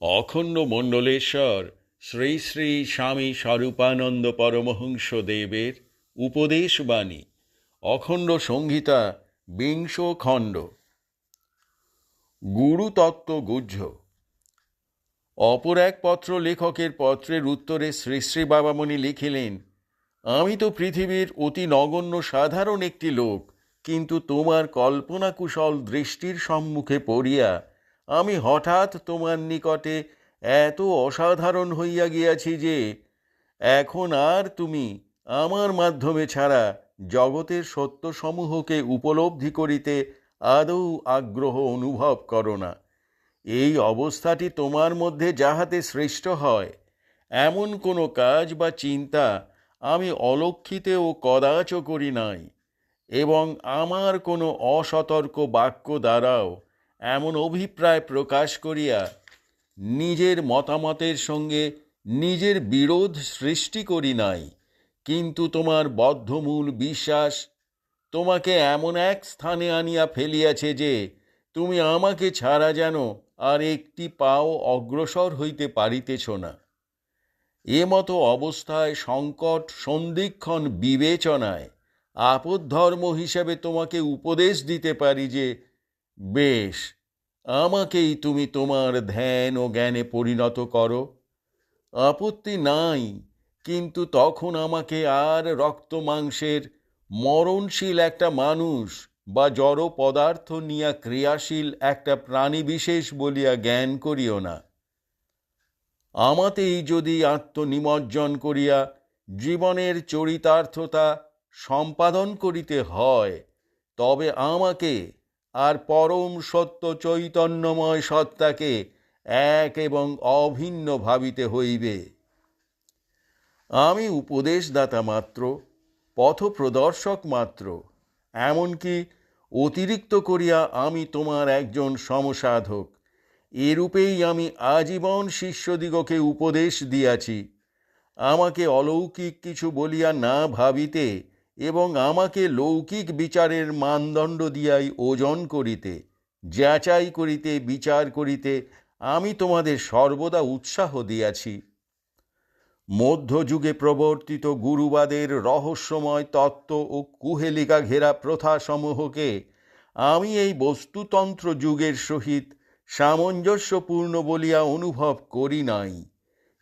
অখণ্ড মণ্ডলেশ্বর শ্রী শ্রী স্বামী স্বরূপানন্দ পরমহংস দেবের উপদেশবাণী, অখণ্ড সংহিতা বিংশ খণ্ড। গুরুতত্ত্ব গুহ্য। অপর এক পত্র লেখকের পত্রের উত্তরে শ্রী শ্রী বাবামণি লিখিলেন, আমি তো পৃথিবীর অতি নগণ্য সাধারণ একটি লোক, কিন্তু তোমার কল্পনাকুশল দৃষ্টির সম্মুখে পড়িয়া আমি হঠাৎ তোমার নিকটে এত অসাধারণ হইয়া গিয়াছি যে, এখন আর তুমি আমার মাধ্যমে ছাড়া জগতের সত্যসমূহকে উপলব্ধি করিতে আদৌ আগ্রহ অনুভব করো না। এই অবস্থাটি তোমার মধ্যে যাহাতে সৃষ্ট হয়, এমন কোনো কাজ বা চিন্তা আমি অলক্ষিতে ও কদাচ করি নাই এবং আমার কোনো অসতর্ক বাক্য দ্বারাও এমন অভিপ্রায় প্রকাশ করিয়া নিজের মতামতের সঙ্গে নিজের বিরোধ সৃষ্টি করি নাই। কিন্তু তোমার বদ্ধমূল বিশ্বাস তোমাকে এমন এক স্থানে আনিয়া ফেলিয়াছে যে, তুমি আমাকে ছাড়া যেন আর একটি পাও অগ্রসর হইতে পারিতেছ না। এ মতো অবস্থায় সংকট, সন্ধিক্ষণ, বিবেচনায়, আপদ ধর্ম হিসাবে তোমাকে উপদেশ দিতে পারি যে বেশ, আমাকেই তুমি তোমার ধ্যান ও জ্ঞানে পরিণত করো। আপত্তি নাই, কিন্তু তখন আমাকে আর রক্ত মাংসের মরণশীল একটা মানুষ বা জড় পদার্থ নিয়া ক্রিয়াশীল একটা প্রাণী বিশেষ বলিয়া জ্ঞান করিও না। আমাতেই যদি আত্মনিমজ্জন করিয়া জীবনের চরিতার্থতা সম্পাদন করিতে হয়, তবে আমাকে আর পরম সত্য চৈতন্যময় সত্তাকে এক এবং অভিন্ন ভাবিতে হইবে। আমি উপদেশদাতা মাত্র, পথপ্রদর্শক মাত্র, এমনকি অতিরিক্ত করিয়া আমি তোমার একজন সমসাধক, এরূপেই আমি আজীবন শিষ্যদিগকে উপদেশ দিয়াছি। আমাকে অলৌকিক কিছু বলিয়া না ভাবিতে এবং আমাকে লৌকিক বিচারের মানদণ্ড দিয়াই ওজন করিতে, যাচাই করিতে, বিচার করিতে আমি তোমাদের সর্বদা উৎসাহ দিয়াছি। মধ্যযুগে প্রবর্তিত গুরুবাদের রহস্যময় তত্ত্ব ও কুহেলিকা ঘেরা প্রথাসমূহকে আমি এই বস্তুতন্ত্র যুগের সহিত সামঞ্জস্যপূর্ণ বলিয়া অনুভব করি নাই।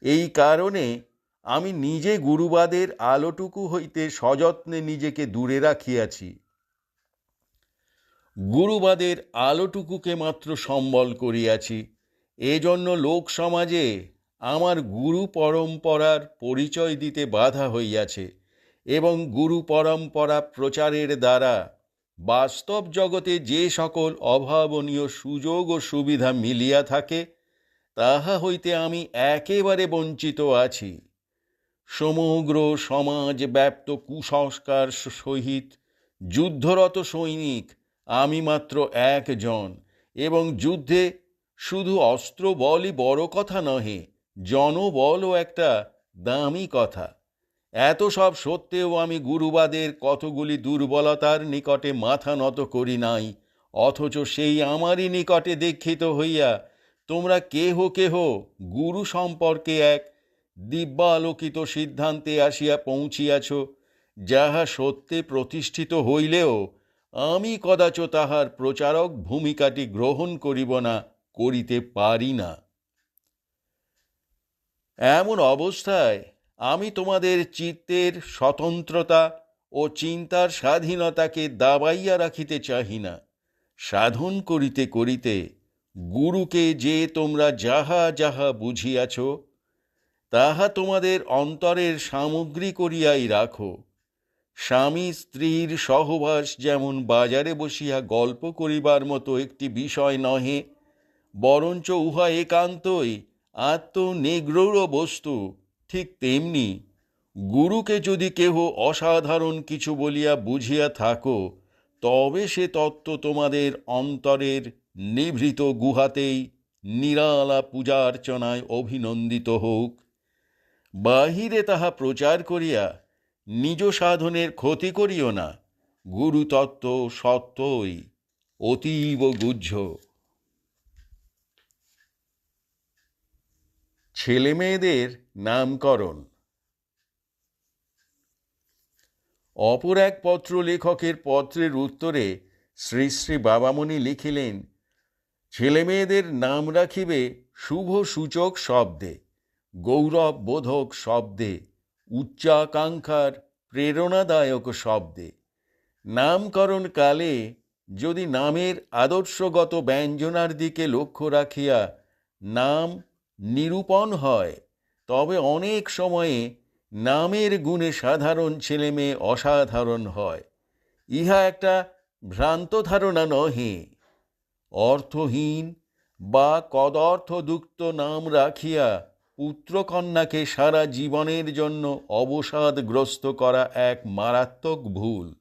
এই কারণে আমি নিজে গুরুবাদের আলোটুকু হইতে সযত্নে নিজেকে দূরে রাখিয়াছি। গুরুবাদের আলোটুকুকে মাত্র সম্বল করিয়াছি। এজন্য লোক সমাজে আমার গুরু পরম্পরার পরিচয় দিতে বাধা হইয়াছে এবং গুরু পরম্পরা প্রচারের দ্বারা বাস্তব জগতে যে সকল অভাবনীয় সুযোগ ও সুবিধা মিলিয়া থাকে, তাহা হইতে আমি একেবারে বঞ্চিত আছি। সমগ্র সমাজ ব্যাপ্ত কুসংস্কার সহিত যুদ্ধরত সৈনিক, আমি মাত্র একজন এবং যুদ্ধে শুধু অস্ত্র বলই বড় কথা নহে, জনবলও একটা দামি কথা। এত সব সত্ত্বেও আমি গুরুবাদের কতগুলি দুর্বলতার নিকটে মাথা নত করি নাই, অথচ সেই আমারই নিকটে দীক্ষিত হইয়া তোমরা কেহ কেহ গুরু সম্পর্কে এক দিব্যালোকিত সিদ্ধান্তে আসিয়া পৌঁছিয়াছ, যাহা সত্যে প্রতিষ্ঠিত হইলেও আমি কদাচ তাহার প্রচারক ভূমিকাটি গ্রহণ করিব না, করিতে পারি না। এমন অবস্থায় আমি তোমাদের চিত্তের স্বতন্ত্রতা ও চিন্তার স্বাধীনতাকে দাবাইয়া রাখিতে চাহি না। সাধন করিতে করিতে গুরুকে যে তোমরা যাহা যাহা বুঝিয়াছ তাহা তোমাদের অন্তরের সামগ্রী করিয়াই রাখো। স্বামী স্ত্রীর সহবাস যেমন বাজারে বসিয়া গল্প করিবার মতো একটি বিষয় নহে, বরঞ্চ উহা একান্তই আত্মনিগ্রহ বস্তু, ঠিক তেমনি গুরুকে যদি কেহ অসাধারণ কিছু বলিয়া বুঝিয়া থাকো, তবে সে তত্ত্ব তোমাদের অন্তরের নিভৃত গুহাতেই নিরালা পূজার্চনায় অভিনন্দিত হোক। বাহিরে তাহা প্রচার করিয়া নিজ সাধনের ক্ষতি করিও না। গুরুতত্ত্ব সত্যই অতীব গুহ্য। ছেলেমেয়েদের নামকরণ। অপর এক পত্র লেখকের পত্রের উত্তরে শ্রী শ্রী বাবামণি লিখিলেন, ছেলেমেয়েদের নাম রাখিবে শুভ সূচক শব্দে। গৌরব বোধক শব্দে, উচ্চাকাঙ্ক্ষার প্রেরণাদায়ক শব্দে। নামকরণ কালে যদি নামের আদর্শগত ব্যঞ্জনার দিকে লক্ষ্য রাখিয়া নাম নিরূপণ হয়, তবে অনেক সময়ে নামের গুণে সাধারণ ছেলে মেয়ে অসাধারণ হয়। ইহা একটা ভ্রান্ত ধারণা নহে। অর্থহীন বা কদর্থযুক্ত নাম রাখিয়া পুত্রকন্যাকে সারা জীবনের জন্য অবসাদগ্রস্ত করা এক মারাত্মক ভুল।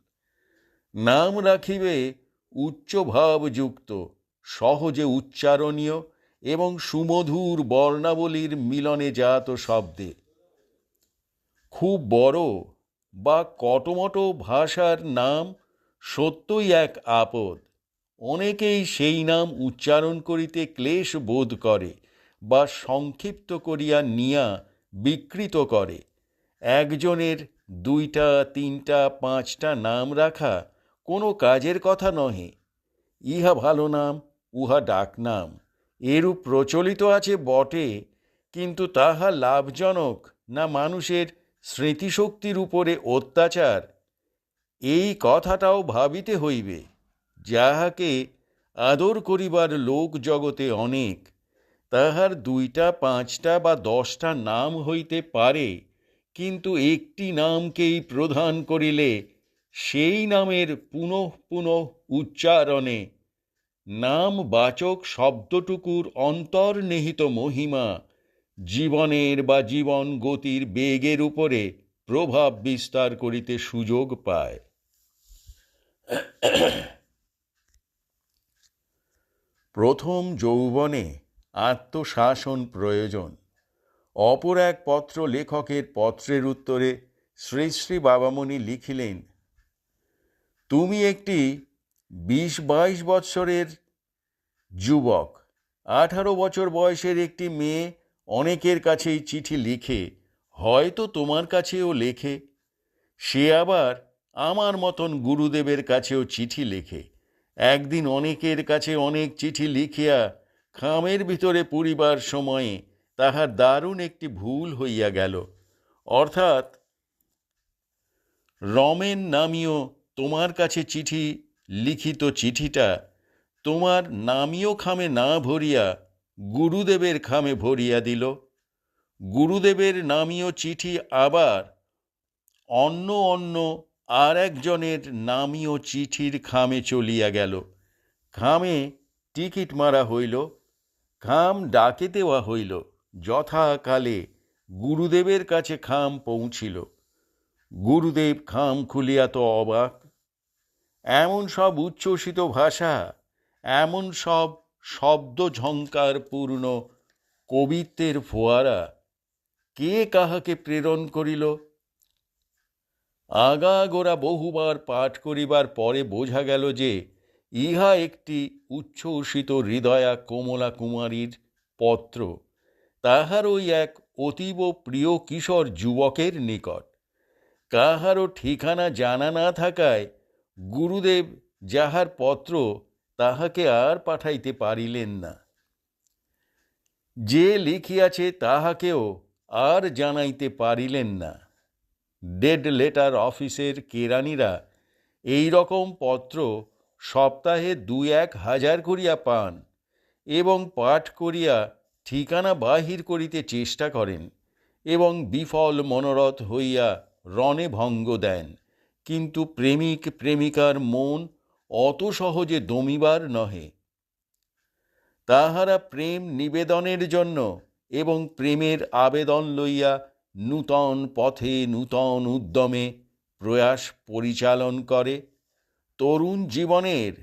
নাম রাখিবে উচ্চভাবযুক্ত, সহজে উচ্চারণীয় এবং সুমধুর বর্ণাবলীর মিলনে জাত শব্দে। খুব বড় বা কটমটো ভাষার নাম সত্যই এক আপদ। অনেকেই সেই নাম উচ্চারণ করিতে ক্লেশ বোধ করে। বা সংক্ষিপ্ত করিয়া নিয়া বিকৃত করে। একজনের দুইটা, তিনটা, পাঁচটা নাম রাখা কোনো কাজের কথা নহে। ইহা ভালো নাম, উহা ডাক নাম। এরূপ প্রচলিত আছে বটে, কিন্তু তাহা লাভজনক না মানুষের স্মৃতিশক্তির উপরে অত্যাচার? এই কথাটাও ভাবিতে হইবে, যাহাকে আদর করিবার লোক জগতে অনেক। তাহার দুইটা, পাঁচটা বা দশটা নাম হইতে পারে, কিন্তু একটি নামকেই প্রধান করিলে সেই নামের পুনঃ পুনঃ উচ্চারণে নাম বাচক শব্দটুকুর অন্তর্নিহিত মহিমা জীবনের বা জীবন গতির বেগের উপরে প্রভাব বিস্তার করিতে সুযোগ পায়। প্রথম যৌবনে আত্মশাসন প্রয়োজন। অপর এক পত্র লেখকের পত্রের উত্তরে শ্রী শ্রী বাবামণি লিখিলেন, তুমি একটি বিশ বাইশ বৎসরের যুবক, আঠারো বছর বয়সের একটি মেয়ে অনেকের কাছেই চিঠি লিখে, হয়তো তোমার কাছেও লেখে। সে আবার আমার মতন গুরুদেবের কাছেও চিঠি লেখে। একদিন অনেকের কাছে অনেক চিঠি লিখিয়া খামের ভিতরে পড়িবার সময়ে তাহার দারুণ একটি ভুল হইয়া গেল। অর্থাৎ, রমেন নামীয় তোমার কাছে চিঠি, লিখিত চিঠিটা তোমার নামীয় খামে না ভরিয়া গুরুদেবের খামে ভরিয়া দিল। গুরুদেবের নামীয় চিঠি আবার অন্য অন্য আর একজনের নামীয় চিঠির খামে চলিয়া গেল। খামে টিকিট মারা হইল। খাম ডাকে দেওয়া হইল। যথাকালে গুরুদেবের কাছে খাম পৌঁছিল। গুরুদেব খাম খুলিয়া তো অবাক। এমন সব উচ্ছ্বসিত ভাষা, এমন সব শব্দ ঝঙ্কার পূর্ণ কবিত্বের ফোয়ারা, কে কাহাকে প্রেরণ করিল? আগাগোড়া বহুবার পাঠ করিবার পরে বোঝা গেল যে ইহা একটি উচ্ছ্বসিত হৃদয়া কোমলা কুমারীর পত্র। তাহার ওই এক অতীব প্রিয় কিশোর যুবকের নিকট। কাহারও ঠিকানা জানা না থাকায় গুরুদেব যাহার পত্র তাহাকে আর পাঠাইতে পারিলেন না। যে লিখিয়াছে তাহাকেও আর জানাইতে পারিলেন না। ডেড লেটার অফিসের কেরানিরা এই রকম পত্র সপ্তাহে দুই এক হাজার করিয়া পান এবং পাঠ করিয়া ঠিকানা বাহির করিতে চেষ্টা করেন এবং বিফল মনোরথ হইয়া রণে ভঙ্গ দেন। কিন্তু প্রেমিক প্রেমিকার মন অত সহজে দমিবার নহে। তাহারা প্রেম নিবেদনের জন্য এবং প্রেমের আবেদন লইয়া নূতন পথে নূতন উদ্যমে প্রয়াস পরিচালন করে। তরুণ জীবনের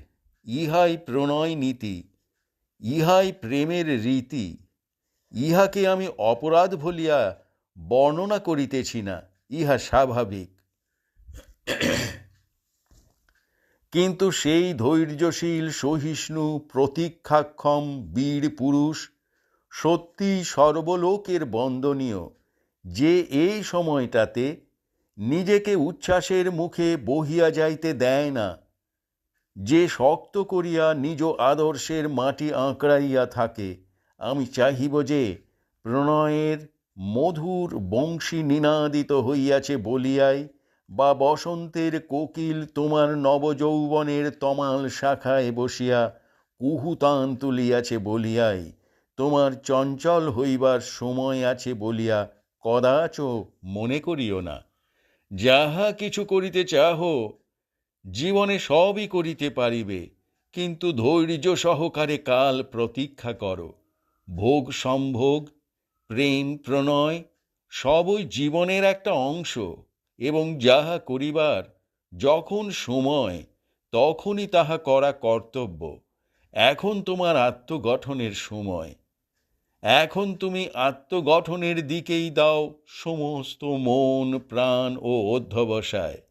ইহাই প্রণয় নীতি, ইহাই প্রেমের রীতি, ইহাকে আমি অপরাধ বলিয়া বর্ণনা করিতেছি না, ইহা স্বাভাবিক। কিন্তু সেই ধৈর্যশীল সহিষ্ণু প্রতীক্ষাক্ষম বীর পুরুষ সত্যি সর্বলোকের বন্দনীয় যে এই সময়টাতে নিজেকে উচ্ছ্বাসের মুখে বহিয়া যাইতে দেয় না যে শক্ত করিয়া নিজ আদর্শের মাটি আঁকড়াইয়া থাকে, আমি চাহিব যে প্রণয়ের মধুর বংশী নিনাদিত হইয়াছে বলিয়াই বা বসন্তের কোকিল তোমার নবযৌবনের তমাল শাখায় বসিয়া কুহুতান তুলিয়াছে বলিয়াই, তোমার চঞ্চল হইবার সময় আছে বলিয়া কদাচ মনে করিও না। যাহা কিছু করিতে চাহ জীবনে সবই করিতে পারিবে, কিন্তু ধৈর্য সহকারে কাল প্রতীক্ষা করো। ভোগ সম্ভোগ, প্রেম প্রণয়, সবই জীবনের একটা অংশ, এবং যাহা করিবার যখন সময়, তখনই তাহা করা কর্তব্য। এখন তোমার আত্মগঠনের সময়। এখন তুমি আত্মগঠনের দিকেই দাও সমস্ত মন, প্রাণ ও অধ্যবসায়।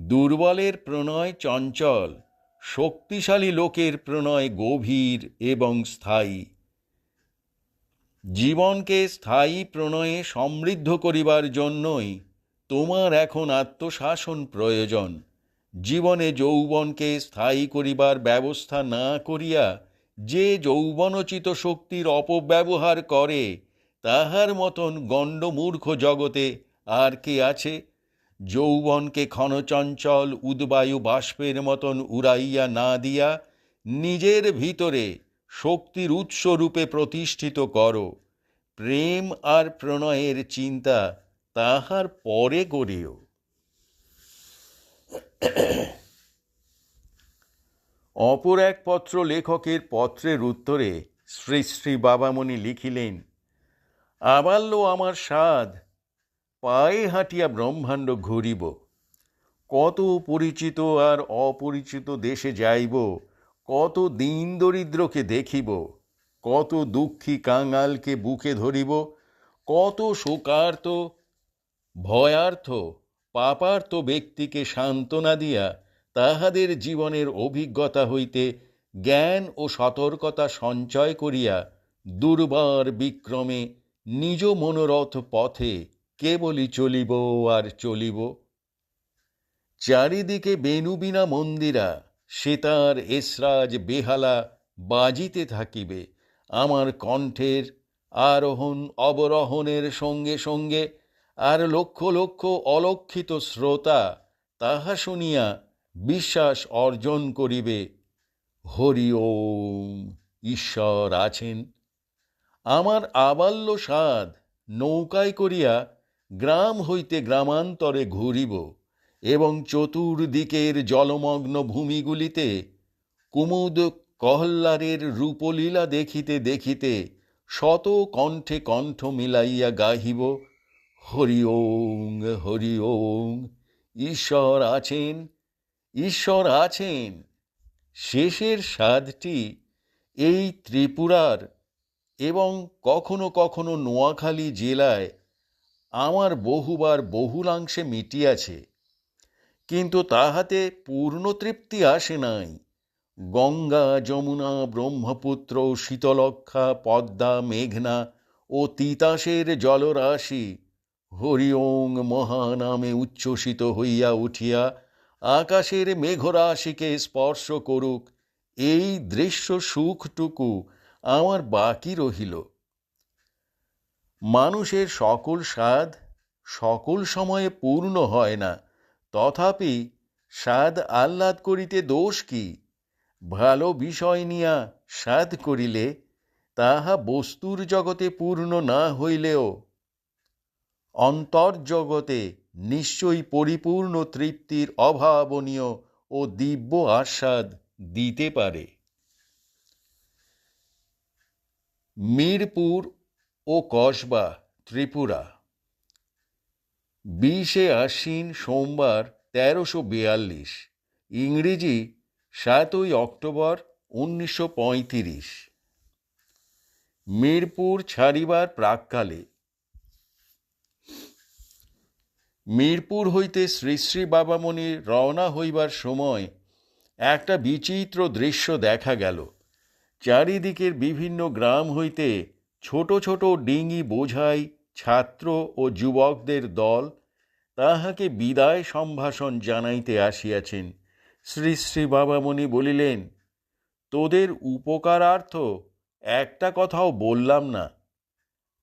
দুর্বলের প্রণয় চঞ্চল, শক্তিশালী লোকের প্রণয় গভীর এবং স্থায়ী। জীবনকে স্থায়ী প্রণয়ে সমৃদ্ধ করিবার জন্যই তোমার এখন আত্মশাসন প্রয়োজন। জীবনে যৌবনকে স্থায়ী করিবার ব্যবস্থা না করিয়া যে যৌবনোচিত শক্তির অপব্যবহার করে, তাহার মতন গণ্ডমূর্খ জগতে আর কে আছে? যৌবনকে ক্ষণচঞ্চল উদ্বায়ু বাষ্পের মতন উড়াইয়া না দিয়া নিজের ভিতরে শক্তির উৎসরূপে প্রতিষ্ঠিত করো। প্রেম আর প্রণয়ের চিন্তা তাহার পরে করিও অপর এক পত্র লেখকের পত্রের উত্তরে শ্রী শ্রী বাবামণি লিখিলেন, আবাল্য আমার সাধ পায়ে হাঁটিয়া ব্রহ্মাণ্ড ঘুরিব। কত পরিচিত আর অপরিচিত দেশে যাইব, কত দিন দরিদ্রকে দেখিব, কত দুঃখী কাঙালকে বুকে ধরিব, কত শোকার্ত, ভয়ার্থ পাপার্থ ব্যক্তিকে সান্ত্বনা দিয়া তাহাদের জীবনের অভিজ্ঞতা হইতে জ্ঞান ও সতর্কতা সঞ্চয় করিয়া দুর্বার বিক্রমে নিজ মনোরথ পথে কেবলই চলিব আর চলিব। চারিদিকে বেনুবিনা মন্দিরা, সেতার এসরাজ বেহালা বাজিতে থাকিবে। আমার কণ্ঠের আরোহণ অবরোহণের সঙ্গে সঙ্গে আর লক্ষ লক্ষ অলক্ষিত শ্রোতা তাহা শুনিয়া বিশ্বাস অর্জন করিবে। হরি ওম, ঈশ্বর আছেন। আমার আবাল্য সাধ নৌকায় করিয়া গ্রাম হইতে গ্রামান্তরে ঘুরিব এবং চতুর্দিকের জলমগ্ন ভূমিগুলিতে কুমুদ কহল্লারের রূপলীলা দেখিতে দেখিতে শত কণ্ঠে কণ্ঠ মিলাইয়া গাহিব, হরি ওং হরি ওং, ঈশ্বর আছেন ঈশ্বর আছেন। শেষের স্বাদটি এই ত্রিপুরার এবং কখনো কখনো নোয়াখালী জেলায় আমার বহুবার বহুলাংশে মিটিয়াছে, কিন্তু তাহাতে পূর্ণ তৃপ্তি আসে নাই। গঙ্গা, যমুনা, ব্রহ্মপুত্র শীতলক্ষা পদ্মা, মেঘনা ও তিতাসের জলরাশি হরি ওং মহানামে উচ্ছ্বসিত হইয়া উঠিয়া আকাশের মেঘরাশিকে স্পর্শ করুক, এই দৃশ্য সুখটুকু আমার বাকি রহিল। মানুষের সকল স্বাদ সকল সময়ে পূর্ণ হয় না। তথাপি স্বাদ আহ্লাদ করিতে দোষ কি? ভালো বিষয় নিয়া স্বাদ করিলে তাহা বস্তুর জগতে পূর্ণ না হইলেও অন্তর্জগতে নিশ্চয়ই পরিপূর্ণ তৃপ্তির অভাবনীয় ও দিব্য আস্বাদ দিতে পারে। মিরপুর ও কসবা, ত্রিপুরা। বিশে আশ্বিন সোমবার তেরোশো বিয়াল্লিশ, ইংরেজি সাতই অক্টোবর উনিশশো পঁয়ত্রিশ। মিরপুর ছাড়িবার প্রাককালে। মিরপুর হইতে শ্রী শ্রী বাবামণির রওনা হইবার সময় একটা বিচিত্র দৃশ্য দেখা গেল। চারিদিকের বিভিন্ন গ্রাম হইতে ছোট ছোট ডিঙি বোঝাই ছাত্র ও যুবকদের দল তাহাকে বিদায় সম্ভাষণ জানাইতে আসিয়াছেন। শ্রী শ্রী বাবামণি বলিলেন, তোদের উপকারার্থ একটা কথাও বললাম না।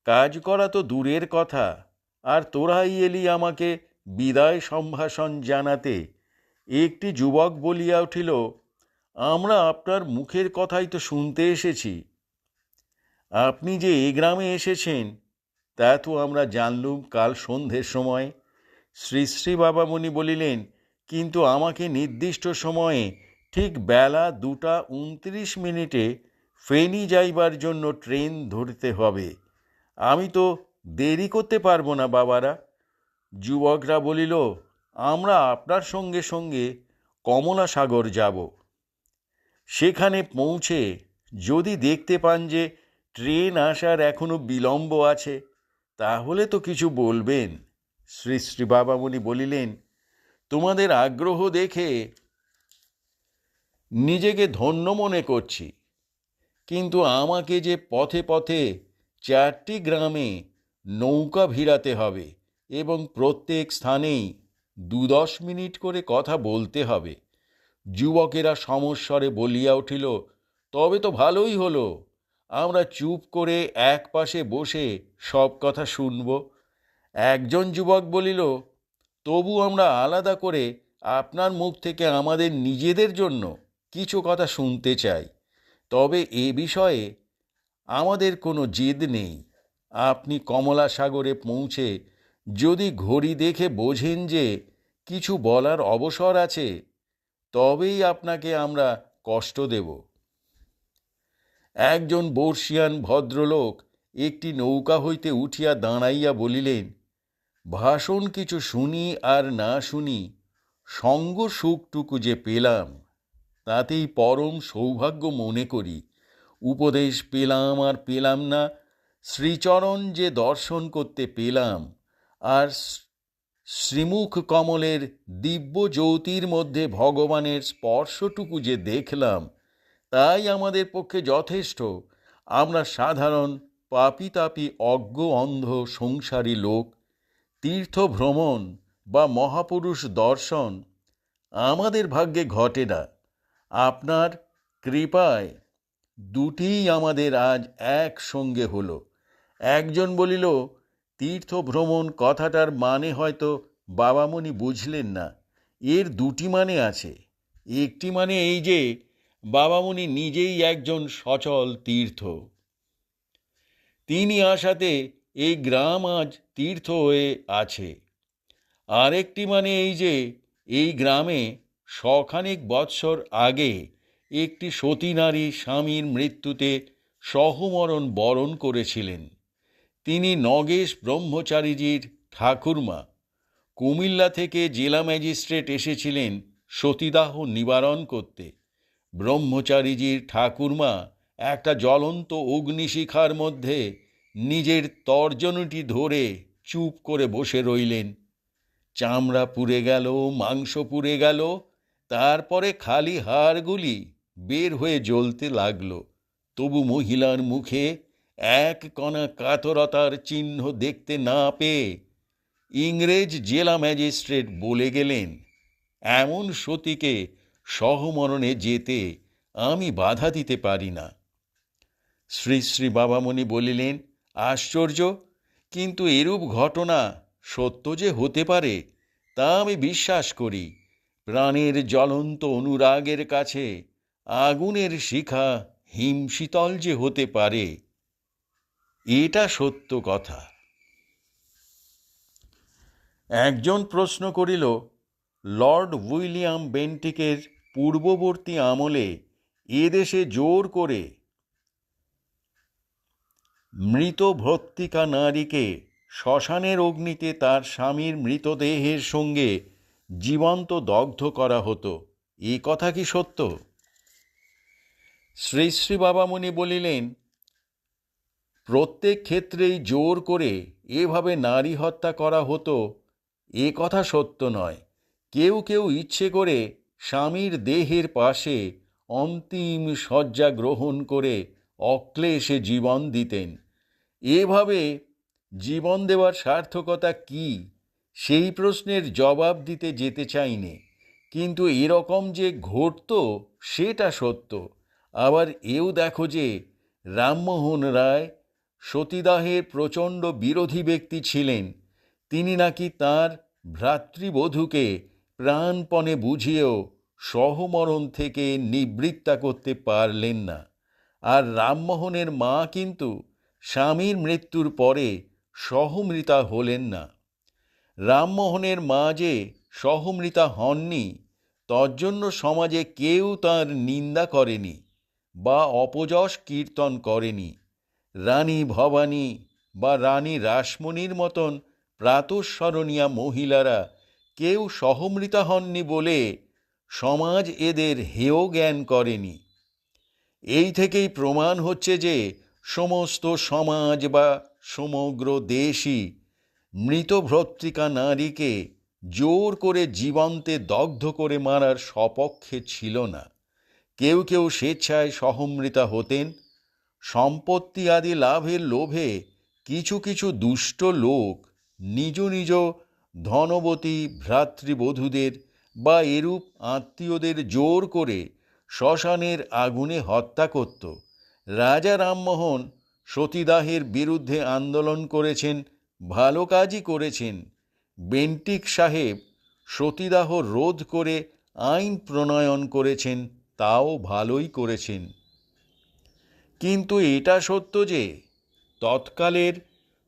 কাজ করা তো দূরের কথা, আর তোরাই এলি আমাকে বিদায় সম্ভাষণ জানাতে। একটি যুবক বলিয়া উঠিল, আমরা আপনার মুখের কথাই তো শুনতে এসেছি। আপনি যে এ গ্রামে এসেছেন, তা তো আমরা জানলুম কাল সন্ধ্যের সময়। শ্রী শ্রী বাবামণি বলিলেন, কিন্তু আমাকে নির্দিষ্ট সময়ে ঠিক বেলা দুটা উনত্রিশ মিনিটে ফেনি যাইবার জন্য ট্রেন ধরতে হবে। আমি তো দেরি করতে পারব না বাবারা। যুবকরা বলিল, আমরা আপনার সঙ্গে সঙ্গে কমলা সাগর যাব। সেখানে পৌঁছে যদি দেখতে পান যে ট্রেন আসার এখনও বিলম্ব আছে, তাহলে তো কিছু বলবেন। শ্রী শ্রী বাবামণি বলিলেন, তোমাদের আগ্রহ দেখে নিজেকে ধন্য মনে করছি, কিন্তু আমাকে যে পথে পথে চারটি গ্রামে নৌকা ভিড়াতে হবে এবং প্রত্যেক স্থানেই দু দশ মিনিট করে কথা বলতে হবে। যুবকেরা সমস্বরে বলিয়া উঠিল, তবে তো ভালোই হলো। আমরা চুপ করে এক পাশে বসে সব কথা শুনব। একজন যুবক বলিল, তবু আমরা আলাদা করে আপনার মুখ থেকে আমাদের নিজেদের জন্য কিছু কথা শুনতে চাই। তবে এ বিষয়ে আমাদের কোনো জেদ নেই। আপনি কমলা সাগরে পৌঁছে যদি ঘড়ি দেখে বোঝেন যে কিছু বলার অবসর আছে, তবেই আপনাকে আমরা কষ্ট দেব। একজন বর্ষিয়ান ভদ্রলোক একটি নৌকা হইতে উঠিয়া দাঁড়াইয়া বলিলেন, ভাষণ কিছু শুনি আর না শুনি, সঙ্গ সুখটুকু যে পেলাম, তাতেই পরম সৌভাগ্য মনে করি। উপদেশ পেলাম আর পেলাম না, শ্রীচরণ যে দর্শন করতে পেলাম, আর শ্রীমুখ কমলের দিব্য জ্যোতির মধ্যে ভগবানের স্পর্শটুকু যে দেখলাম তাই আমাদের পক্ষে যথেষ্ট। আমরা সাধারণ পাপি তাপি অজ্ঞ, অন্ধ, সংসারী লোক তীর্থ ভ্রমণ বা মহাপুরুষ দর্শন আমাদের ভাগ্যে ঘটে না। আপনার কৃপায় দুটিই আমাদের আজ একসঙ্গে হলো। একজন বলিল তীর্থ ভ্রমণ কথাটার মানে হয়তো বাবামণি বুঝলেন না। এর দুটি মানে আছে। একটি মানে এই যে বাবামণি নিজেই একজন সচল তীর্থ। তিনি আসাতে এই গ্রাম আজ তীর্থ হয়ে আছে। আরেকটি মানে এই যে, এই গ্রামে শখানেক বৎসর আগে একটি সতী নারী স্বামীর মৃত্যুতে সহমরণ বরণ করেছিলেন। তিনি নগেশ ব্রহ্মচারীজির ঠাকুরমা। কুমিল্লা থেকে জেলা ম্যাজিস্ট্রেট এসেছিলেন সতীদাহ নিবারণ করতে। ব্রহ্মচারীজির ঠাকুরমা একটা জ্বলন্ত অগ্নিশিখার মধ্যে নিজের তর্জনটি ধরে চুপ করে বসে রইলেন। চামড়া পুড়ে গেল, মাংস পুড়ে গেল, তারপরে খালি হাড়গুলি বের হয়ে জ্বলতে লাগল। তবু মহিলার মুখে এক কণা কাতরতার চিহ্ন দেখতে না পেয়ে ইংরেজ জেলা ম্যাজিস্ট্রেট বলে গেলেন, এমন সতীকে সহমরণে যেতে আমি বাধা দিতে পারি না। শ্রী শ্রী বাবামণি বলিলেন, আশ্চর্য! কিন্তু এরূপ ঘটনা সত্য যে হতে পারে, তা আমি বিশ্বাস করি। প্রাণের জ্বলন্ত অনুরাগের কাছে আগুনের শিখা হিমশীতল যে হতে পারে, এটা সত্য কথা। একজন প্রশ্ন করিল, লর্ড উইলিয়াম বেন্টিকের পূর্ববর্তী আমলে এদেশে জোর করে মৃত ভর্তিকা নারীকে শ্মশানের অগ্নিতে তার স্বামীর মৃতদেহের সঙ্গে জীবন্ত দগ্ধ করা হতো। এ কথা কি সত্য? শ্রী শ্রী বাবামণি বলিলেন, প্রত্যেক ক্ষেত্রেই জোর করে এভাবে নারী হত্যা করা হতো, এ কথা সত্য নয়। কেউ কেউ ইচ্ছে করে স্বামীর দেহের পাশে অন্তিম শয্যা গ্রহণ করে অক্লেশে জীবন দিতেন। এভাবে জীবন দেওয়ার সার্থকতা কি? সেই প্রশ্নের জবাব দিতে যেতে চাইনে। কিন্তু এরকম যে ঘটতো, সেটা সত্য। আবার এও দেখো যে রামমোহন রায় সতীদাহের প্রচণ্ড বিরোধী ব্যক্তি ছিলেন। তিনি নাকি তার ভ্রাতৃবধূকে প্রাণপণে বুঝিয়েও সহমরণ থেকে নিবৃত্তা করতে পারলেন না। আর রামমোহনের মা কিন্তু স্বামীর মৃত্যুর পরে সহমৃতা হলেন না। রামমোহনের মা যে সহমৃতা হননি, তজ্জন্য সমাজে কেউ তার নিন্দা করেনি বা অপযশ কীর্তন করেনি। রানী ভবানী বা রানী রাসমণির মতন প্রাতঃস্মরণীয়া মহিলারা কেউ সহমৃতা হননি বলে সমাজ এদের হেয় জ্ঞান করেনি। এই থেকেই প্রমাণ হচ্ছে যে সমস্ত সমাজ বা সমগ্র দেশই মৃত ভর্তৃকা নারীকে জোর করে জীবন্তে দগ্ধ করে মারার সপক্ষে ছিল না। কেউ কেউ স্বেচ্ছায় সহমৃতা হতেন। সম্পত্তি আদি লাভের লোভে কিছু কিছু দুষ্ট লোক নিজ নিজ ধনবতী ভ্রাতৃবধূদের বা এরূপ আত্মীয়দের জোর করে শ্মশানের আগুনে হত্যা করত। রাজা রামমোহন সতীদাহের বিরুদ্ধে আন্দোলন করেছেন, ভালো কাজই করেছেন। বেন্টিক সাহেব সতীদাহ রোধ করে আইন প্রণয়ন করেছেন, তাও ভালোই করেছেন। কিন্তু এটা সত্য যে, তৎকালের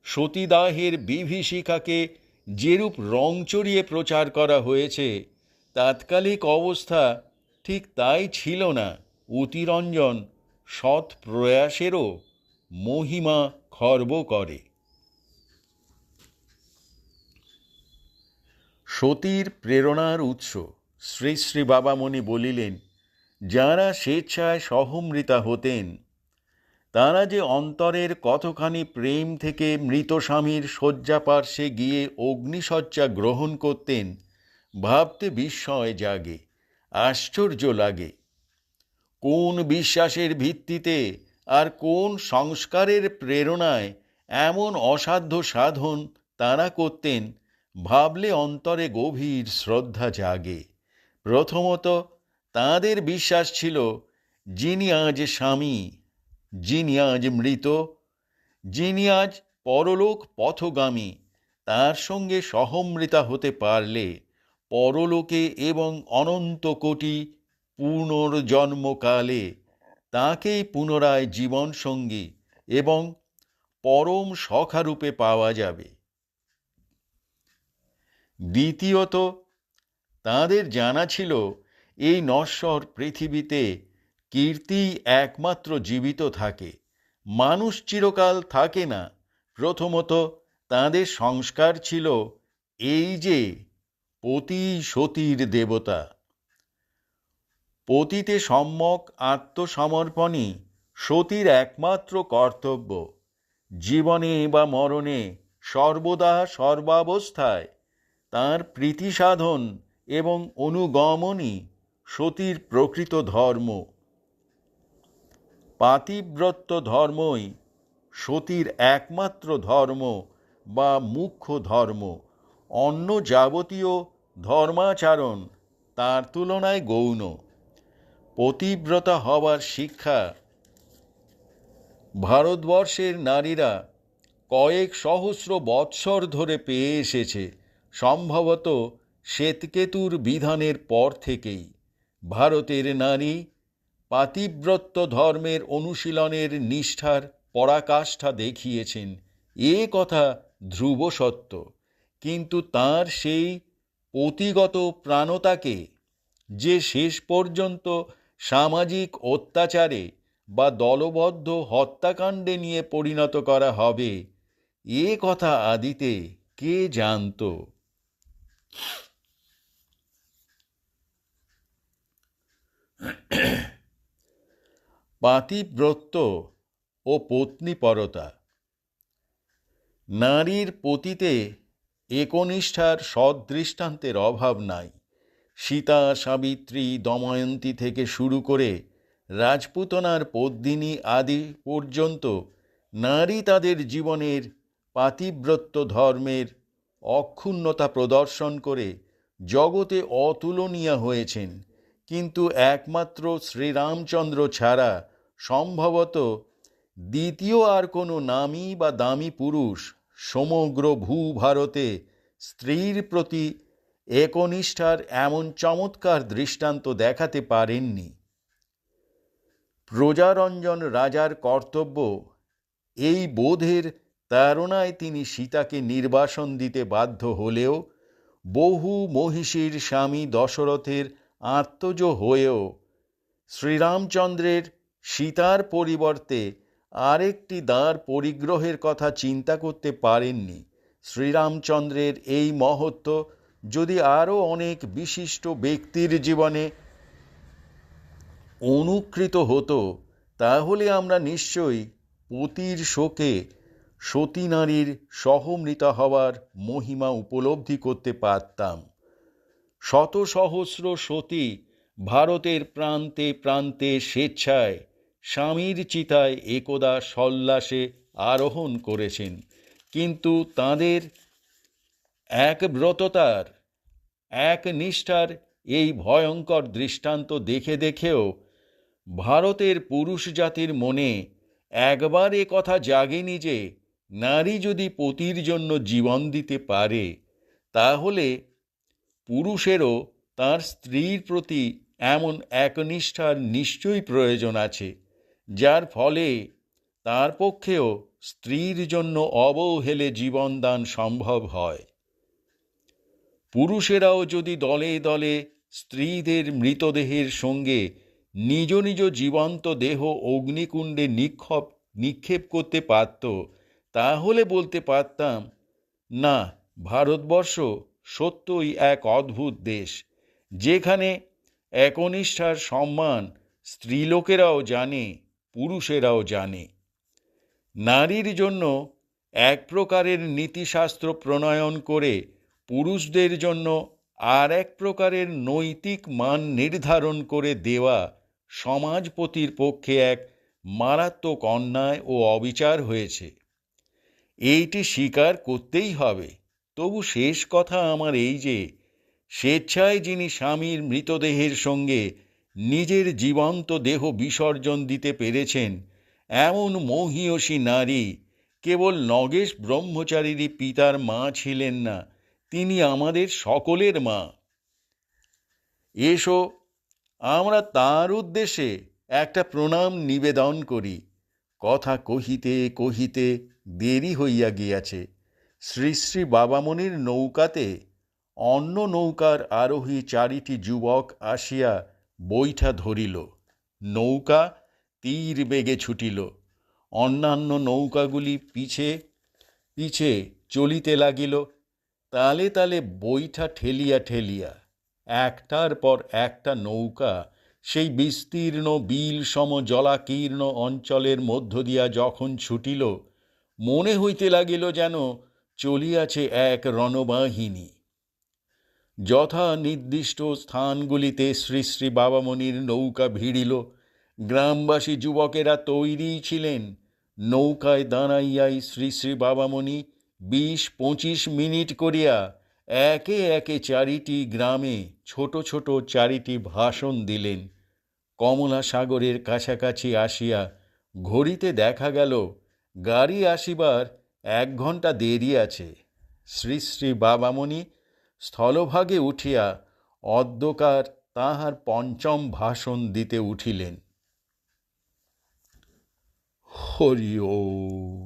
সতীদাহের বিভীষিকাকে যেরূপ রং চড়িয়ে প্রচার করা হয়েছে, তাৎকালিক অবস্থা ঠিক তাই ছিল না। অতিরঞ্জন সৎ প্রয়াসেরও মহিমা খর্ব করে। সতীর প্রেরণার উৎস শ্রী শ্রী বাবামণি বলিলেন, যাঁরা স্বেচ্ছায় সহমৃতা হতেন তারা যে অন্তরের কতখানি প্রেম থেকে মৃত স্বামীর শয্যাপার্শ্বে গিয়ে অগ্নিশয্যা গ্রহণ করতেন, ভাবতে বিস্ময় জাগে, আশ্চর্য লাগে। কোন বিশ্বাসের ভিত্তিতে আর কোন সংস্কারের প্রেরণায় এমন অসাধ্য সাধন তারা করতেন, ভাবলে অন্তরে গভীর শ্রদ্ধা জাগে। প্রথমত তাদের বিশ্বাস ছিল, যিনি আজ স্বামী যিনি আজ মৃত। যিনি আজ পরলোক পথগামী, তার সঙ্গে সহমৃতা হতে পারলে পরলোকে এবং অনন্ত কোটি পুনর্জন্মকালে তাকেই পুনরায় জীবন সঙ্গী এবং পরম সখারূপে পাওয়া যাবে। দ্বিতীয়ত, তাদের জানা ছিল এই নশ্বর পৃথিবীতে কীর্তি একমাত্র জীবিত থাকে। মানুষ চিরকাল থাকে না। প্রথমত তাদের সংস্কার ছিল এই যে পতি সতীর দেবতা। পতিতে সম্যক আত্মসমর্পণই সতীর একমাত্র কর্তব্য। জীবনে বা মরণে সর্বদা সর্বাবস্থায় তার প্রীতি সাধন এবং অনুগমনই সতীর প্রকৃত ধর্ম। পাতিব্রত্য ধর্মই সতীর একমাত্র ধর্ম বা মুখ্য ধর্ম। অন্য যাবতীয় ধর্মাচরণ তার তুলনায় গৌণ। পতিব্রতা হবার শিক্ষা। ভারতবর্ষের নারীরা কয়েক সহস্র বৎসর ধরে পেয়ে এসেছে, সম্ভবত শ্বেতকেতুর বিধানের পর থেকেই। ভারতের নারী পাতিব্রত্য ধর্মের অনুশীলনের নিষ্ঠার পরাকাষ্ঠা দেখিয়েছেন, এ কথা ধ্রুব সত্য। কিন্তু তার সেই পতিগত প্রাণতাকে যে শেষ পর্যন্ত সামাজিক অত্যাচারে বা দলবদ্ধ হত্যাকাণ্ডে নিয়ে পরিণত করা হবে, এ কথা আদিতে কে জানত? পাতিব্রত্য ও পত্নীপরতা। নারীর পতিতে একনিষ্ঠার সদৃষ্টান্তের অভাব নাই। সীতা সাবিত্রী দময়ন্তী থেকে শুরু করে রাজপুতনার পদ্মিনী আদি পর্যন্ত নারী তাদের জীবনের পাতিব্রত্য ধর্মের অক্ষুণ্ণতা প্রদর্শন করে জগতে অতুলনীয় হয়েছেন। কিন্তু একমাত্র শ্রীরামচন্দ্র ছাড়া সম্ভবত দ্বিতীয় আর কোনো নামী বা দামি পুরুষ সমগ্র ভূভারতে স্ত্রীর প্রতি একনিষ্ঠার এমন চমৎকার দৃষ্টান্ত দেখাতে পারেননি। প্রজারঞ্জন রাজার কর্তব্য এই বোধের তাড়নায় তিনি সীতাকে নির্বাসন দিতে বাধ্য হলেও বহু মহিষীর স্বামী দশরথের আত্মজ হয়েও শ্রীরামচন্দ্রের সীতার পরিবর্তে আরেকটি দ্বার পরিগ্রহের কথা চিন্তা করতে পারেননি। শ্রীরামচন্দ্রের এই মহত্ব যদি আরও অনেক বিশিষ্ট ব্যক্তির জীবনে অনুকৃত হতো, তাহলে আমরা নিশ্চয়ই পতির শোকে সতী নারীর সহমৃতা হওয়ার মহিমা উপলব্ধি করতে পারতাম। শত সহস্র সতী ভারতের প্রান্তে প্রান্তে স্বেচ্ছায় স্বামীর চিতায় একদা সল্লাসে আরোহণ করেছেন। কিন্তু তাদের এক ব্রততার এক নিষ্ঠার এই ভয়ঙ্কর দৃষ্টান্ত দেখে দেখেও ভারতের পুরুষ জাতির মনে একবার এ কথা জাগেনি যে নারী যদি পতির জন্য জীবন দিতে পারে, তাহলে পুরুষেরও তার স্ত্রীর প্রতি এমন একনিষ্ঠার নিশ্চয়ই প্রয়োজন আছে। যার ফলে তার পক্ষেও স্ত্রীর জন্য অবহেলে জীবনদান সম্ভব হয়। পুরুষেরাও যদি দলে দলে স্ত্রীদের মৃতদেহের সঙ্গে নিজ নিজ জীবন্ত দেহ অগ্নিকুণ্ডে নিক্ষপ, নিক্ষেপ করতে পারত, তাহলে বলতে পারতাম, না, ভারতবর্ষ সত্যই এক অদ্ভুত দেশ, যেখানে একনিষ্ঠার সম্মান স্ত্রীলোকেরাও জানে। পুরুষেরাও জানে। নারীর জন্য এক প্রকারের নীতিশাস্ত্র প্রণয়ন করে পুরুষদের জন্য আর এক প্রকারের নৈতিক মান নির্ধারণ করে দেওয়া সমাজপতির পক্ষে এক মারাত্মক অন্যায় ও অবিচার হয়েছে। এইটি স্বীকার করতেই হবে। তবু শেষ কথা আমার এই যে, স্বেচ্ছায় যিনি স্বামীর মৃতদেহের সঙ্গে নিজের জীবন্ত দেহ বিসর্জন দিতে পেরেছেন, এমন মহিয়সী নারী, কেবল নগেশ ব্রহ্মচারীরই পিতার মা ছিলেন না, তিনি আমাদের সকলের মা। এসো, আমরা তার উদ্দেশ্যে একটা প্রণাম নিবেদন করি। কথা কহিতে কহিতে দেরি হইয়া গিয়াছে। শ্রী শ্রী বাবামণির নৌকাতে অন্য নৌকার আরোহী চারিটি যুবক আসিয়া বৈঠা ধরিল, নৌকা তীর বেগে ছুটিল, অন্যান্য নৌকাগুলি পিছে পিছে চলিতে লাগিল, তালে তালে বৈঠা ঠেলিয়া ঠেলিয়া, একটার পর একটা নৌকা সেই বিস্তীর্ণ বিল সম জলাকীর্ণ অঞ্চলের মধ্য দিয়া যখন ছুটিল, মনে হইতে লাগিল যেন চলিয়াছে এক রণবাহিনী। যথা নির্দিষ্ট স্থানগুলিতে শ্রী শ্রী বাবামণির নৌকা ভিড়িল। গ্রামবাসী যুবকেরা তৈরি ছিলেন। নৌকায় দাঁড়াইয়াই শ্রী শ্রী বাবামণি বিশ পঁচিশ মিনিট করিয়া একে একে চারিটি গ্রামে ছোট ছোট চারিটি ভাষণ দিলেন। কমলা সাগরের কাছাকাছি আসিয়া ঘড়িতে দেখা গেল, গাড়ি আসিবার এক ঘণ্টা দেরি আছে। শ্রী শ্রী বাবামণি স্থলভাগে উঠিয়া অদ্যকার তাহার পঞ্চম ভাষণ দিতে উঠিলেন। হরি ওম।